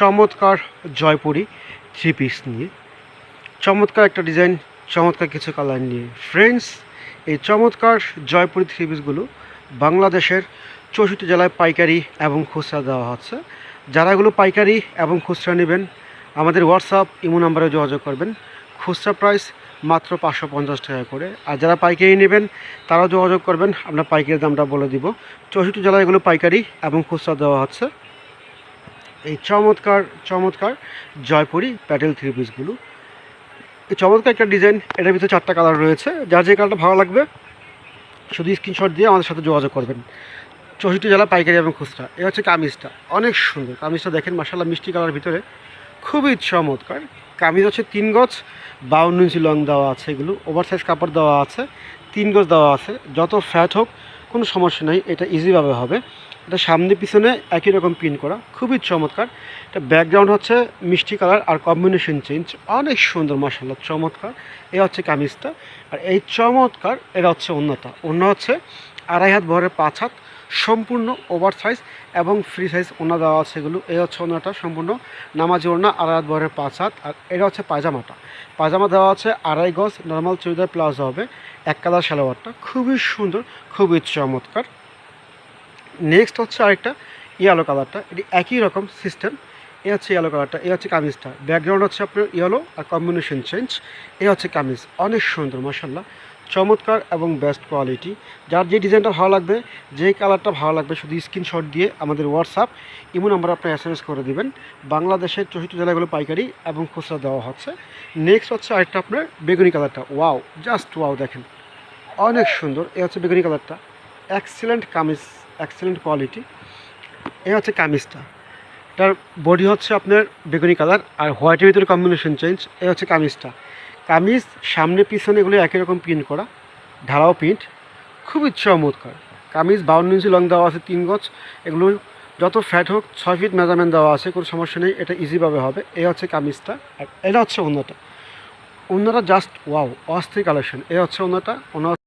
চমৎকার Jaipuri three piece নিয়ে। চমৎকার একটা ডিজাইন চমৎকার কিছু কালার নিয়ে। ফ্রেন্ডস এই চমৎকার জয়পুরি থ্রি পিসগুলো বাংলাদেশের চৌষট্টি জেলায় পাইকারি এবং খুচরা দেওয়া হচ্ছে। যারা এগুলো পাইকারি এবং খুচরা নেবেন, আমাদের হোয়াটসঅ্যাপ ইমো নাম্বারে যোগাযোগ করবেন। খুচরা প্রাইস মাত্র পাঁচশো পঞ্চাশ টাকা করে। আর যারা পাইকারি নেবেন, তারাও যোগাযোগ করবেন। আমরা পাইকারি দামটা বলে দিব। চৌষট্টি জেলায় এগুলো পাইকারি এবং খুচরা দেওয়া হচ্ছে। এই চমৎকার চমৎকার জয়পুরি প্যাটেল থ্রি পিসগুলো। এই চমৎকার একটা ডিজাইন, এটার ভিতরে চারটা কালার রয়েছে। যার যে কালারটা ভালো লাগবে, শুধু স্ক্রিনশট দিয়ে আমাদের সাথে যোগাযোগ করবেন। চৌষট্টি জেলা পাইকারি এবং খুচরা। এ হচ্ছে কামিজটা। অনেক সুন্দর। কামিজটা দেখেন মাসাল্লাহ মিষ্টি কালার ভিতরে। খুবই চমৎকার। কামিজ হচ্ছে তিন গজ, বাউন্ন ইঞ্চি লং দেওয়া আছে এগুলো। ওভার সাইজ কাপড় দেওয়া আছে, তিন গজ দেওয়া আছে। যত ফ্যাট হোক, কোনো সমস্যা নেই। এটা ইজিভাবে হবে। এটা সামনে পিছনে একই রকম প্রিন্ট করা, খুবই চমৎকার। এটা ব্যাকগ্রাউন্ড হচ্ছে মিষ্টি কালার আর কম্বিনেশন চেঞ্জ অনেক সুন্দর মাসাল্লাহ চমৎকার। এ হচ্ছে কামিজটা, আর এই চমৎকার এটা হচ্ছে অন্যটা অন্য হচ্ছে আড়াই হাত ভরের পাঁচ হাত, সম্পূর্ণ ওভার সাইজ এবং ফ্রি সাইজ ওনা দেওয়া আছে এগুলো। এই হচ্ছে ওনাটা সম্পূর্ণ নামাজি ওনা আড়াই হাত ভরের পাঁচ হাত, আর এটা হচ্ছে পায়জামাটা। পায়জামা দেওয়া আছে আড়াই গজ নর্মাল চুড়িদার, প্লাজো হবে, এক কালার সালোয়ারটা। খুবই সুন্দর, খুবই চমৎকার। নেক্সট হচ্ছে আরেকটা ইয়েলো কালারটা এটি একই রকম সিস্টেম এ হচ্ছে ইয়েলো কালারটা এ হচ্ছে কামিজটা। ব্যাকগ্রাউন্ড হচ্ছে আপনার ইয়েলো আর কম্বিনেশন চেঞ্জ এ হচ্ছে কামিজ। অনেক সুন্দর মাসাল্লাহ চমৎকার এবং বেস্ট কোয়ালিটি যার যে ডিজাইনটা ভালো লাগবে, যে কালারটা ভালো লাগবে, শুধু স্ক্রিনশট দিয়ে আমাদের হোয়াটসঅ্যাপ ইমো নাম্বার আপনার এস এম এস করে দেবেন। বাংলাদেশের চৌষট্টি জেলাগুলো পাইকারি এবং খুচরা দেওয়া হচ্ছে। নেক্সট হচ্ছে আরেকটা আপনার বেগুনি কালারটা ওয়াও জাস্ট ওয়াও দেখেন। অনেক সুন্দর। এ হচ্ছে বেগুনি কালারটা এক্সিলেন্ট কামিজ। এক্সিলেন্ট কোয়ালিটি এই হচ্ছে কামিজটা। তার বডি হচ্ছে আপনার বেগুনি কালার আর হোয়াইটের ভিতরে কম্বিনেশন চেঞ্জ এই হচ্ছে কামিজটা। কামিজ সামনে পিছনে এগুলো একই রকম প্রিন্ট করা, ঢালাও প্রিন্ট খুবই চমৎকার। কামিজ বাউন্ন ইঞ্চি লং দেওয়া আছে তিন গজ, এগুলো যত ফ্যাট হোক ছয় ফিট মেজারমেন্ট দেওয়া আছে, কোনো সমস্যা নেই, এটা ইজিভাবে হবে। এই হচ্ছে কামিজটা আর এটা হচ্ছে অন্যটা অন্যটা জাস্ট ওয়াও অস্থির কালেকশন এ হচ্ছে অন্যটা অন্য